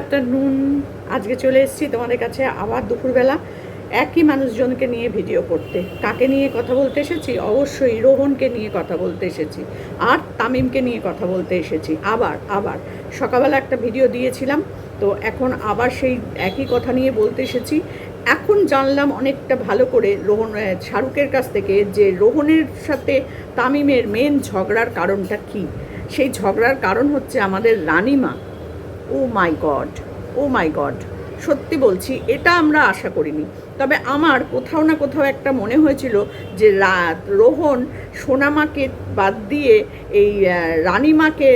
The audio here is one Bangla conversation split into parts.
আফটারনুন, আজকে চলে এসেছি তোমাদের কাছে আবার দুপুরবেলা একই মানুষজনকে নিয়ে ভিডিও করতে। কাকে নিয়ে কথা বলতে এসেছি? অবশ্যই রোহনকে নিয়ে কথা বলতে এসেছি আর তামিমকে নিয়ে কথা বলতে এসেছি। আবার আবার সকালবেলা একটা ভিডিও দিয়েছিলাম, তো এখন আবার সেই একই কথা নিয়ে বলতে এসেছি। এখন জানলাম অনেকটা ভালো করে রোহন শাহরুখের কাছ থেকে যে রোহনের সাথে তামিমের মেন ঝগড়ার কারণটা কি? সেই ঝগড়ার কারণ হচ্ছে আমাদের রানিমা ও মাই গড ও মাই গড সত্যি বলছি, এটা আমরা আশা করিনি। তবে আমার কোথাও না কোথাও একটা মনে হয়েছিল যে রাত, রোহন সোনামাকে বাদ দিয়ে এই রানীমাকে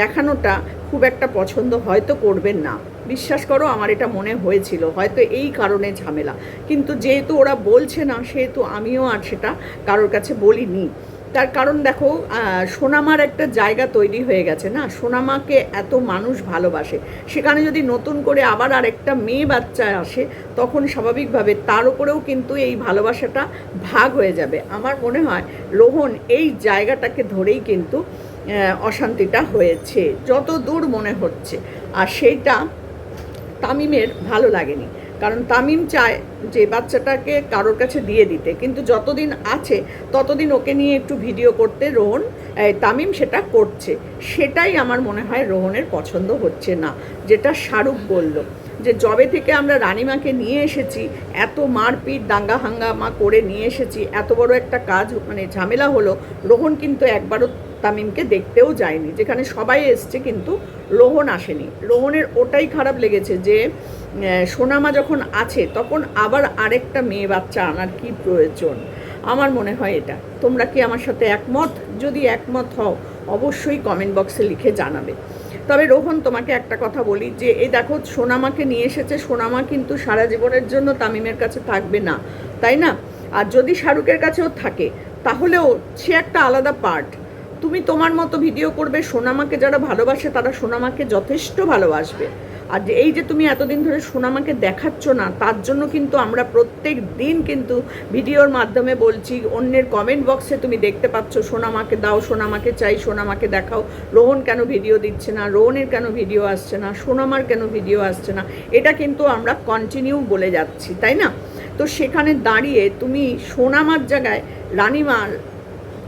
দেখানোটা খুব একটা পছন্দ হয়তো করবেন না। বিশ্বাস করো, আমার এটা মনে হয়েছিল, হয়তো এই কারণে ঝামেলা। কিন্তু যেহেতু ওরা বলছে না, সেহেতু আমিও আর সেটা কারোর কাছে বলিনি। তার কারণ দেখো সোনামার একটা জায়গা তৈরি হয়ে গেছে না? সোনামাকে এত মানুষ ভালোবাসে। সেখানে যদি নতুন করে আবার আরেকটা মেয়ে বাচ্চা আসে, তখন স্বাভাবিকভাবে তার উপরেও কিন্তু এই ভালোবাসাটা ভাগ হয়ে যাবে। আমার মনে হয় রোহন এই জায়গাটাকে ধরেই কিন্তু অশান্তিটা হয়েছে। যত দূর মনে হচ্ছে। আর সেইটা তামিমের ভালো লাগেনি। কারণ তামিম চায় যে বাচ্চাটাকে কারোর কাছে দিয়ে দিতে। কিন্তু যতদিন আছে, ততদিন ওকে নিয়ে একটু ভিডিও করতে রোহন তামিম সেটা করছে। সেটাই আমার মনে হয় রোহনের পছন্দ হচ্ছে না। যেটা শাহরুখ বলল যে জবে থেকে আমরা রানিমাকে নিয়ে এসেছি, এত মারপিট, দাঙ্গা হাঙ্গামা করে নিয়ে এসেছি, এত বড় একটা কাজ মানে ঝামেলা হলো, রোহন কিন্তু একবারও তামিমকে দেখতেও যায়নি, যেখানে সবাই এসছে কিন্তু রোহন আসেনি। রোহনের ওটাই খারাপ লেগেছে যে সোনামা যখন আছে, তখন আবার আরেকটা মেয়ে বাচ্চা আনার কি প্রয়োজন? আমার মনে হয় এটা। তোমরা কি আমার সাথে একমত? যদি একমত হও, অবশ্যই কমেন্ট বক্সে লিখে জানাবে। তবে রোহন, তোমাকে একটা কথা বলি যে, এই দেখো, সোনামাকে নিয়ে এসেছে। সোনামা কিন্তু সারা জীবনের জন্য তামিমের কাছে থাকবে না, তাই না? আর যদি শাহরুখের কাছেও থাকে, তাহলেও সে একটা আলাদা পার্ট তুমি তোমার মতো ভিডিও করবে, সোনামাকে যারা ভালোবাসে তারা সোনামাকে যথেষ্ট ভালোবাসবে। আর যে এই যে তুমি এতদিন ধরে সোনামাকে দেখাচ্ছ না, তার জন্য কিন্তু আমরা প্রত্যেক দিন কিন্তু ভিডিওর মাধ্যমে বলছি, অন্যের কমেন্ট বক্সে তুমি দেখতে পাচ্ছ, সোনামাকে দাও, সোনামাকে চাই, সোনামাকে দেখাও। রোহন কেন ভিডিও দিচ্ছে না? রোহনের কেন ভিডিও আসছে না? সোনামার কেন ভিডিও আসছে না? এটা কিন্তু আমরা কন্টিনিউ বলে যাচ্ছি, তাই না? তো সেখানে দাঁড়িয়ে তুমি সোনামার জায়গায় রানিমার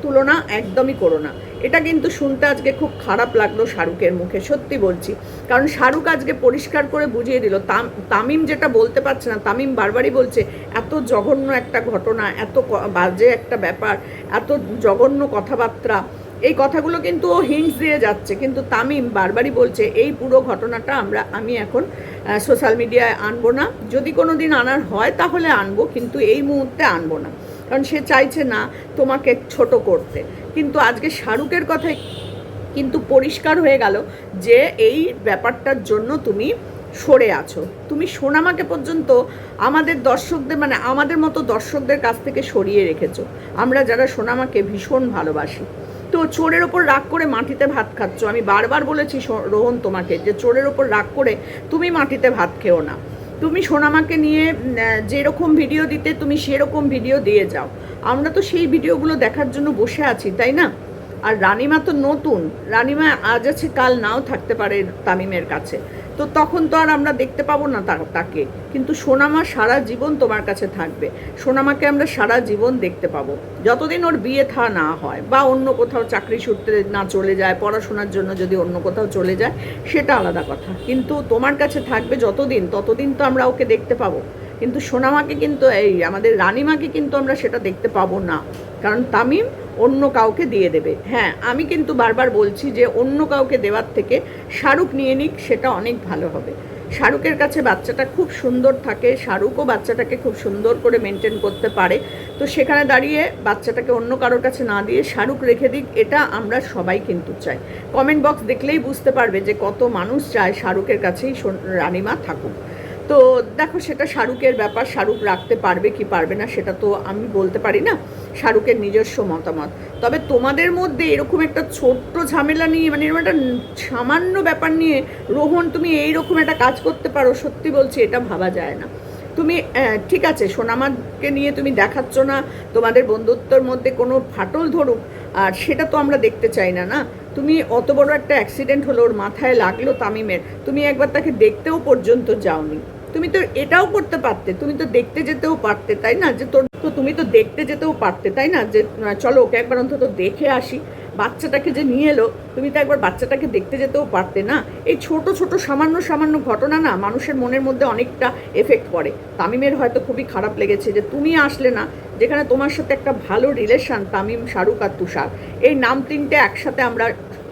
তুলনা একদমই করো না। এটা কিন্তু শুনতে আজকে খুব খারাপ লাগল শাহরুখের মুখে, সত্যি বলছি। কারণ শাহরুখ আজকে পরিষ্কার করে বুঝিয়ে দিল, তাম- তামিম যেটা বলতে পারছে না, তামিম বারবারই বলছে, এত জঘন্য একটা ঘটনা, এত বাজে একটা ব্যাপার, এত জঘন্য কথাবার্তা। এই কথাগুলো কিন্তু ও হিংস দিয়ে যাচ্ছে, কিন্তু তামিম বারবারই বলছে, এই পুরো ঘটনাটা আমরা, আমি এখন সোশ্যাল মিডিয়ায় আনব না। যদি কোনো দিন আনার হয় তাহলে আনব, কিন্তু এই মুহূর্তে আনব না। কারণ সে চাইছে না তোমাকে ছোট করতে। কিন্তু আজকে শাহরুখের কথাই কিন্তু পরিষ্কার হয়ে গেল যে এই ব্যাপারটার জন্য তুমি সরে আছো। তুমি সোনামাকে পর্যন্ত আমাদের দর্শকদের মানে আমাদের মতো দর্শকদের কাছ থেকে সরিয়ে রেখেছো। আমরা যারা সোনামাকে ভীষণ ভালোবাসি। তো চোরের ওপর রাগ করে মাটিতে ভাত খাচ্ছ। আমি বারবার বলেছি রোহন তোমাকে যে চোরের ওপর রাগ করে তুমি মাটিতে ভাত খেও না। তুমি সোনামাকে নিয়ে যেরকম ভিডিও দিতে, তুমি সেরকম ভিডিও দিয়ে যাও। আমরা তো সেই ভিডিওগুলো দেখার জন্য বসে আছি, তাই না? আর রানিমা তো নতুন। রানিমা আজ আছে, কাল নাও থাকতে পারে তামিমের কাছে। তো তখন তো আর আমরা দেখতে পাবো না তাকে। কিন্তু সোনামা সারা জীবন তোমার কাছে থাকবে। সোনামাকে আমরা সারা জীবন দেখতে পাবো। যতদিন ওর বিয়ে থা না হয় বা অন্য কোথাও চাকরি সূত্রে না চলে যায়, পড়াশোনার জন্য যদি অন্য কোথাও চলে যায়, সেটা আলাদা কথা। কিন্তু তোমার কাছে থাকবে যতদিন, ততদিন তো আমরা ওকে দেখতে পাবো। কিন্তু সোনামাকে কিন্তু, এই আমাদের রানিমাকে কিন্তু আমরা সেটা দেখতে পাবো না। কারণ তামিম অন্য কাউকে দিয়ে দেবে। হ্যাঁ আমি কিন্তু বারবার বলছি যে অন্য কাউকে দেওয়ার থেকে শাহরুখ নিয়ে নিক, সেটা অনেক ভালো হবে। শাহরুখের কাছে বাচ্চাটা খুব সুন্দর থাকে, শাহরুখও বাচ্চাটাকে খুব সুন্দর করে মেনটেন করতে পারে। তো সেখানে দাঁড়িয়ে বাচ্চাটাকে অন্য কারোর কাছে না দিয়ে শাহরুখ রেখে দিক, এটা আমরা সবাই কিন্তু চাই। কমেন্ট বক্স দেখলেই বুঝতে পারবে যে কত মানুষ চায় শাহরুখের কাছেই রানিমা থাকুক। তো দেখো, সেটা শাহরুখের ব্যাপার, শাহরুখ রাখতে পারবে কি পারবে না, সেটা তো আমি বলতে পারি না, শাহরুখের নিজস্ব মতামত। তবে তোমাদের মধ্যে এরকম একটা ছোট্ট ঝামেলা নিয়ে মানে এরকম একটা সামান্য ব্যাপার নিয়ে, রোহন, তুমি এইরকম একটা কাজ করতে পারো, সত্যি বলছি, এটা ভাবা যায় না। তুমি ঠিক আছে, সোনামাকে নিয়ে তুমি দেখাচ্ছ না, তোমাদের বন্ধুত্বর মধ্যে কোনো ফাটল ধরুক, আর সেটা তো আমরা দেখতে চাই না না? তুমি অত বড় একটা অ্যাক্সিডেন্ট হলো, ওর মাথায় লাগল তামিমের, তুমি একবার তাকে দেখতেও পর্যন্ত যাওনি। তুমি তো এটাও করতে পারতে, তুমি তো দেখতে যেতেও পারতে, তাই না? যে তোর তো তুমি তো দেখতে যেতেও পারতে, তাই না? যে চলো ওকে একবার অন্তত দেখে আসি, বাচ্চাটাকে যে নিয়ে এলো, তুমি তো একবার বাচ্চাটাকে দেখতে যেতেও পারতে না? এই ছোট ছোট, সামান্য সামান্য ঘটনা না মানুষের মনের মধ্যে অনেকটা এফেক্ট পড়ে তামিমের হয়তো খুবই খারাপ লেগেছে যে তুমি আসলে না, যেখানে তোমার সাথে একটা ভালো রিলেশন তামিম, শাহরুখ আর তুষার। এই নাম তিনটে একসাথে আমরা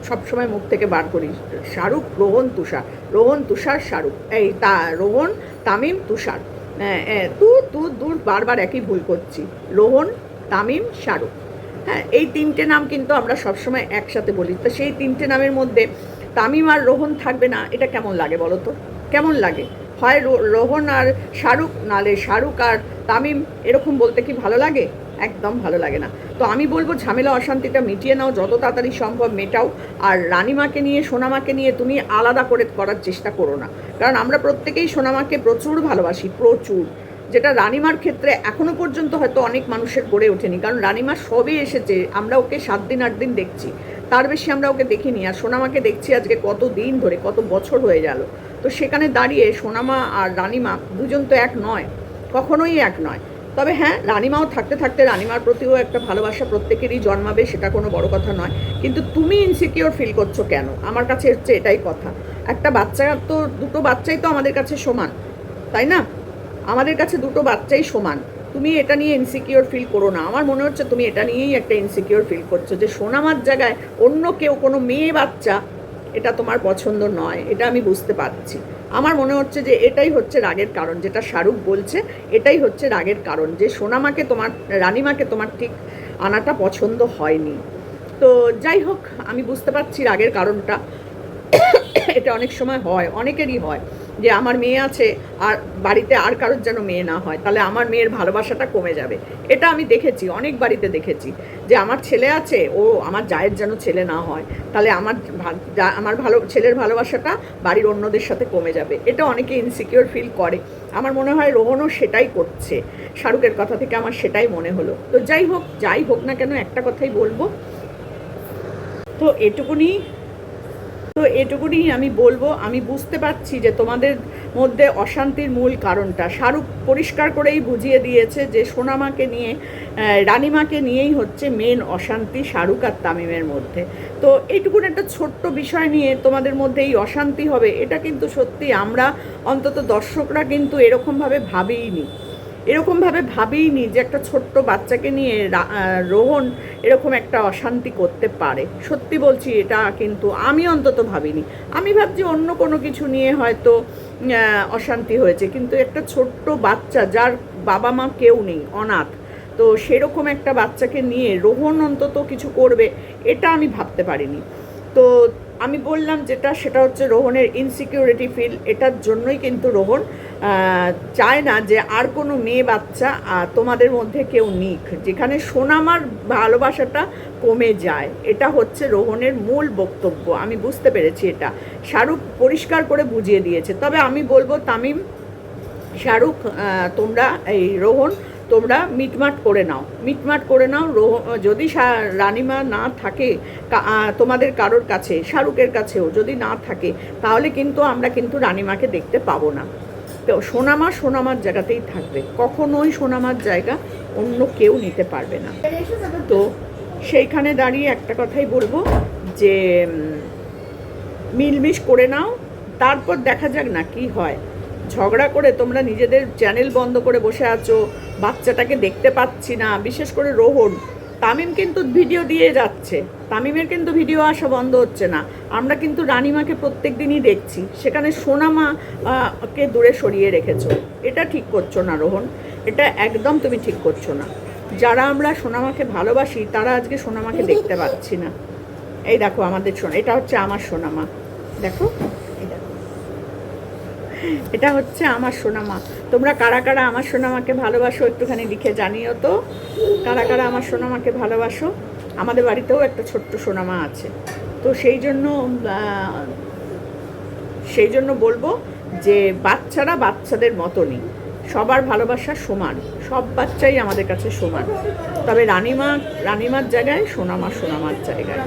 সবসময় মুখ থেকে বার করি। শাহরুখ রোহন তুষার। রোহন তুষার শাহরুখ। এই তা রোহন তামিম তুষার। হ্যাঁ, তু তু দূর বারবার একই ভুল করছি। রোহন তামিম শাহরুখ। হ্যাঁ এই তিনটে নাম কিন্তু আমরা সবসময় একসাথে বলি। তো সেই তিনটে নামের মধ্যে তামিম আর রোহন থাকবে না এটা কেমন লাগে বলো তো? কেমন লাগে? হয় রোহন আর শাহরুখ নালে শাহরুখ আর তামিম এরকম বলতে কি ভালো লাগে? একদম ভালো লাগে না। তো আমি বলব ঝামেলা অশান্তিটা মিটিয়ে নাও, যত তাড়াতাড়ি সম্ভব মেটাও। আর রানিমাকে নিয়ে, সোনামাকে নিয়ে তুমি আলাদা করে করার চেষ্টা করো না। কারণ আমরা প্রত্যেকেই সোনামাকে প্রচুর ভালোবাসি, প্রচুর। যেটা রানিমার ক্ষেত্রে এখনও পর্যন্ত হয়তো অনেক মানুষের গড়ে ওঠেনি। কারণ রানিমা সবে এসেছে, আমরা ওকে সাত দিন, আট দিন দেখছি। তার বেশি আমরা ওকে দেখিনি। আর সোনামাকে দেখছি আজকে কত দিন ধরে, কত বছর হয়ে গেল। তো সেখানে দাঁড়িয়ে সোনামা আর রানিমা দুজন তো এক নয়, কখনোই এক নয়। তবে হ্যাঁ রানিমাও থাকতে থাকতে রানিমার প্রতিও একটা ভালোবাসা প্রত্যেকেরই জন্মাবে, সেটা কোনো বড় কথা নয়। কিন্তু তুমি ইনসিকিওর ফিল করছ কেন? আমার কাছে হচ্ছে এটাই কথা। একটা বাচ্চা তো, দুটো বাচ্চাই তো আমাদের কাছে সমান, তাই না? আমাদের কাছে দুটো বাচ্চাই সমান। তুমি এটা নিয়ে ইনসিকিওর ফিল করো না। আমার মনে হচ্ছে তুমি এটা নিয়েই একটা ইনসিকিওর ফিল করছ যে সোনামার জায়গায় অন্য কেউ কোনো মেয়ে বাচ্চা, এটা তোমার পছন্দ নয়, এটা আমি বুঝতে পারছি। আমার মনে হচ্ছে যে এটাই হচ্ছে রাগের কারণ, যেটা শাহরুখ বলছে, এটাই হচ্ছে রাগের কারণ যে সোনামাকে তোমার, রানিমাকে তোমার ঠিক আনাটা পছন্দ হয়নি। তো যাই হোক, আমি বুঝতে পারছি রাগের কারণটা। এটা অনেক সময় হয়, অনেকেরই হয়। যে আমার মেয়ে আছে, আর বাড়িতে আর কারোর যেন মেয়ে না হয়, তাহলে আমার মেয়ের ভালোবাসাটা কমে যাবে। এটা আমি দেখেছি, অনেক বাড়িতে দেখেছি, যে আমার ছেলে আছে, ও আমার জায়ের যেন ছেলে না হয়, তাহলে আমার আমার ভালো, ছেলের ভালোবাসাটা বাড়ির অন্যদের সাথে কমে যাবে। এটা অনেকে ইনসিকিওর ফিল করে। আমার মনে হয় রোহনও সেটাই করছে। শাহরুখের কথা থেকে আমার সেটাই মনে হলো। তো যাই হোক যাই হোক না কেন একটা কথাই বলব। তো এটুকুনি তো এটুকুনি আমি বলব, আমি বুঝতে পারছি যে তোমাদের মধ্যে অশান্তির মূল কারণটা। শাহরুখ পরিষ্কার করেই বুঝিয়ে দিয়েছে যে সোনামাকে নিয়ে রানিমাকে নিয়েই হচ্ছে মেন অশান্তি শাহরুখ আর তামিমের মধ্যে। তো এইটুকুন একটা ছোট্ট বিষয় নিয়ে তোমাদের মধ্যে এই অশান্তি হবে, এটা কিন্তু সত্যি আমরা অন্তত দর্শকরা কিন্তু এরকমভাবে ভাবিইনি। এরকমভাবে ভাবিনি যে একটা ছোট্ট বাচ্চাকে নিয়ে রোহন এরকম একটা অশান্তি করতে পারে। সত্যি বলছি, এটা কিন্তু আমি অন্তত ভাবিনি। আমি ভাবছি অন্য কোনো কিছু নিয়ে হয়তো অশান্তি হয়েছে। কিন্তু একটা ছোট্ট বাচ্চা যার বাবা মা কেউ নেই, অনাথ, তো সেরকম একটা বাচ্চাকে নিয়ে রোহন অন্তত কিছু করবে, এটা আমি ভাবতে পারিনি। তো আমি বললাম যেটা, সেটা হচ্ছে রোহনের ইনসিকিউরিটি ফিল এটার জন্যই কিন্তু রোহন চায় না যে আর কোনো মেয়ে বাচ্চা তোমাদের মধ্যে কেউ নিক। যেখানে সোনামার ভালোবাসাটা কমে যায়, এটা হচ্ছে রোহনের মূল বক্তব্য। আমি বুঝতে পেরেছি এটা। শাহরুখ পরিষ্কার করে বুঝিয়ে দিয়েছে। তবে আমি বলব, তামিম, শাহরুখ তোমরা এই রোহন তোমরা মিটমাট করে নাও। মিটমাট করে নাও যদি রানিমা না থাকে তোমাদের কারোর কাছে, শাহরুখের কাছেও যদি না থাকে, তাহলে কিন্তু আমরা কিন্তু রানিমাকে দেখতে পাবো না। তো সোনামা সোনামার জায়গাতেই থাকবে। কখনোই সোনামার জায়গা অন্য কেউ নিতে পারবে না। তো সেইখানে দাঁড়িয়ে একটা কথাই বলব যে মিলমিশ করে নাও, তারপর দেখা যাক না কি হয়। ঝগড়া করে তোমরা নিজেদের চ্যানেল বন্ধ করে বসে আছো বাচ্চাটাকে দেখতে পাচ্ছি না বিশেষ করে রোহন। তামিম কিন্তু ভিডিও দিয়ে যাচ্ছে। তামিমের কিন্তু ভিডিও আসা বন্ধ হচ্ছে না। আমরা কিন্তু রানিমাকে প্রত্যেক দিনই দেখছি। সেখানে সোনামা আহ, কে দূরে সরিয়ে রেখেছো। এটা ঠিক করছ না রোহন। এটা একদম তুমি ঠিক করছ না। যারা আমরা সোনামাকে ভালোবাসি তারা আজকে সোনামাকে দেখতে পাচ্ছি না। এই দেখো আমাদের সোনা এটা হচ্ছে আমার সোনামা। দেখো। এটা হচ্ছে আমার সোনামা। তোমরা কারা কারা আমার সোনামাকে ভালোবাসো একটুখানি লিখে জানিও তো। কারা কারা আমার সোনামাকে ভালোবাসো? আমাদের বাড়িতেও একটা ছোট্ট সোনামা আছে। তো সেই জন্য সেই জন্য বলব যে বাচ্চারা বাচ্চাদের মতনই সবার ভালোবাসা সমান। সব বাচ্চাই আমাদের কাছে সমান। তবে রানিমা, রানিমার জায়গায় সোনামা সোনামার জায়গায়।